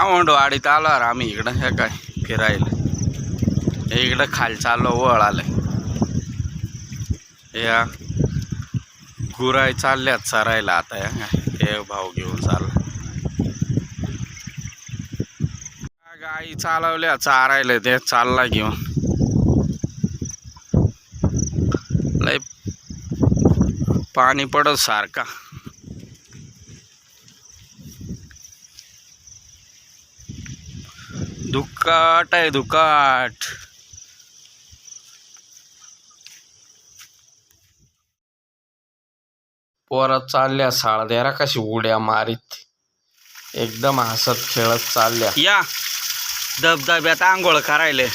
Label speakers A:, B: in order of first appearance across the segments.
A: आवंडवाडीत आलो रे आम्ही इकडं हे काय फिरायला. हे इकडं खाली चाललो वळ आलं या गुराय चालल्यात चरायला आता या. हे भाऊ घेऊन चालला. गाई चालवल्या चारायला ते चालला घेऊन. लय पाणी पडत सारखा. दुकाट आहे दुकाट पोरा चालल्या साळद्यारा कशी उड्या मारीत. एकदम हसत खेळत चालल्या. या. धबधब्यात आंघोळ करायले.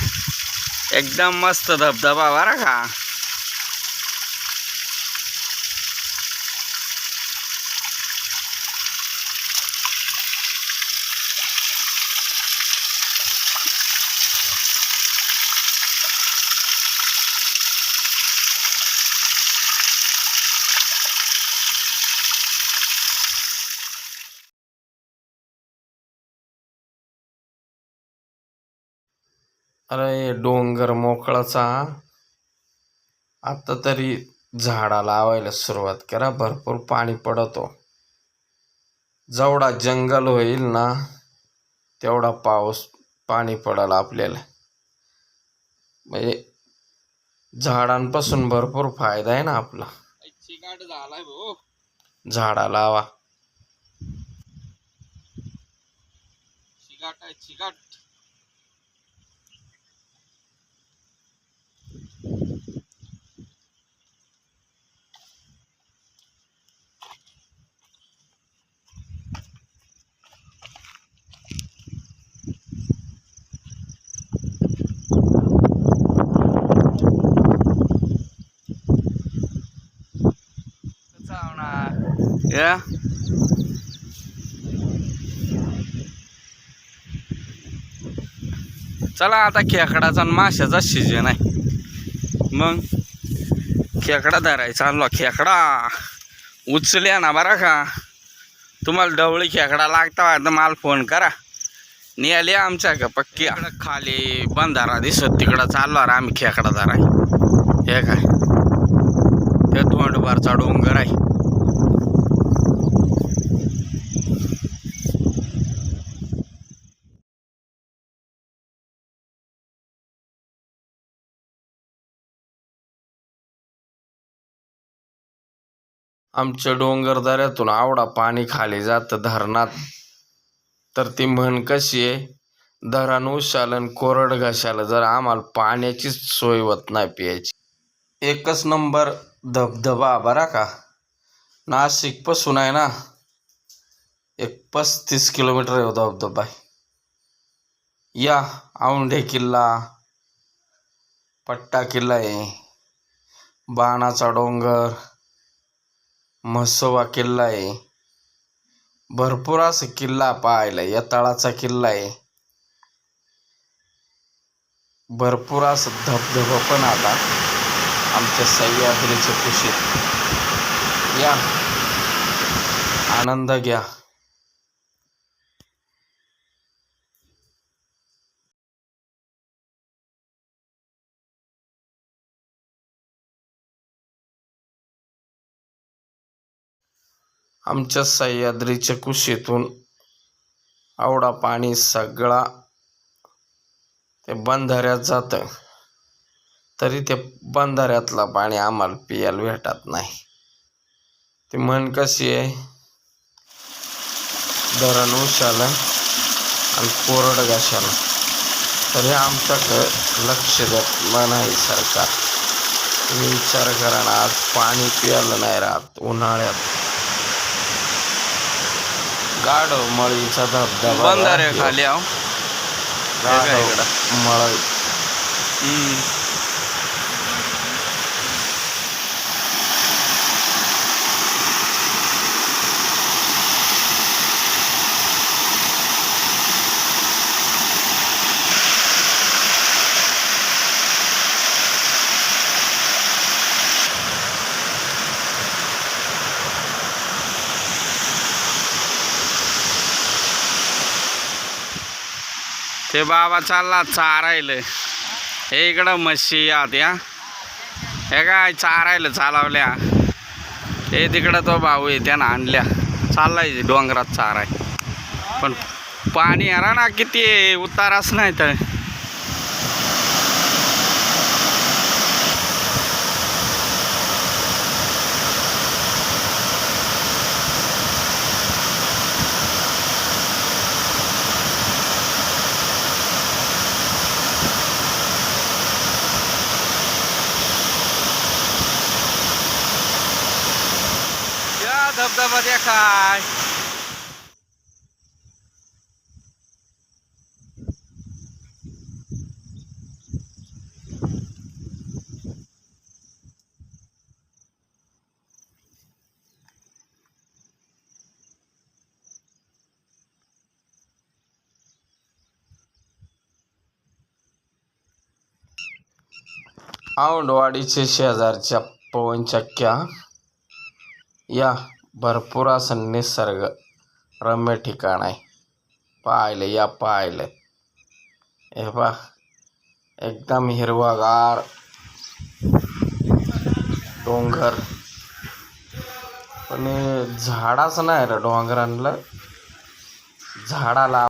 A: एकदम मस्त धबधबा बरा का? अरे डोंगर मोकळाचा. आता तरी झाडा लावायला सुरुवात करा भरपूर पाणी पडतो. जेवढा जंगल होईल ना तेवढा पाऊस पाणी पडल आपल्याला. म्हणजे झाडांपासून भरपूर फायदा आहे ना आपला. झाडा लावा. चिकाट आहे चिकाट या चला आता खेकडाचा आणि माशाचा सीजन आहे मग खेकडा धरायचा आणला खेकडा. उचल्या ना बरा का. तुम्हाला डवळी खेकडा लागता तर मला फोन करा. निघाली आमच्या का पक्की. खाली बंधारा दिसत तिकडं चाललो रे आम्ही खेकडा धराय हे काय? हे तोंडभरचा डोंगर आहे. आमच्या डोंगरदऱ्यातून आवडा पाणी खाली जातं धरणात. तर ती म्हण कशी आहे? धरण उशालन कोरड घशाला जर आम्हाला पाण्याचीच सोय होत नाही प्यायची. एकच नंबर धबधबा बरा का? नाशिकपासून आहे ना? एक पस्तीस किलोमीटर आहे हो धबधबा. या औंढे किल्ला पट्टा किल्ला आहे. बाणाचा डोंगर म्हसोबा किल्ला आहे. भरपूर असं किल्ला पाहायला यताळाचा किल्ला आहे. भरपूर असं धबधबा पण आता आमच्या सह्याद्रीच्या कुशीत. या. आनंद घ्या. आमच्या सह्याद्रीच्या कुशीतून आवडा पाणी सगळा ते बंधाऱ्यात जातं. तरी ते बंधाऱ्यातलं पाणी आम्हाला पियाला भेटत नाही. ती म्हण कशी आहे? धरण उशाला आणि कोरड घाशाला. तर हे आमच्याकडं लक्ष देत नाही सरकार. तुम्ही विचार करा ना आज पाणी प्यायला नाही राहत उन्हाळ्यात. गाढव मळीचा धबधबा
B: बंधारे खाली आहो
A: गाढव मळई
B: ते बाबा चालला चारायला. हे इकडं म्हशी आत या. हे काय चारायला चालवल्या. हे तिकडं तो भाऊ आहे त्यानं आणल्या. चाललाय डोंगरात चाराय. पण पाणी आरा ना किती आहे, उताराच नाही तर या धबधबा काय
A: औंडवाडीचे शेजारच्या पवनचक्क्या. या. भरपूर असं निसर्ग रम्य ठिकाण आहे. पाहिलं या पाहिलं. हे पा एकदम हिरवागार डोंगर. पण हे झाडाच नाही रे डोंगरांना झाडाला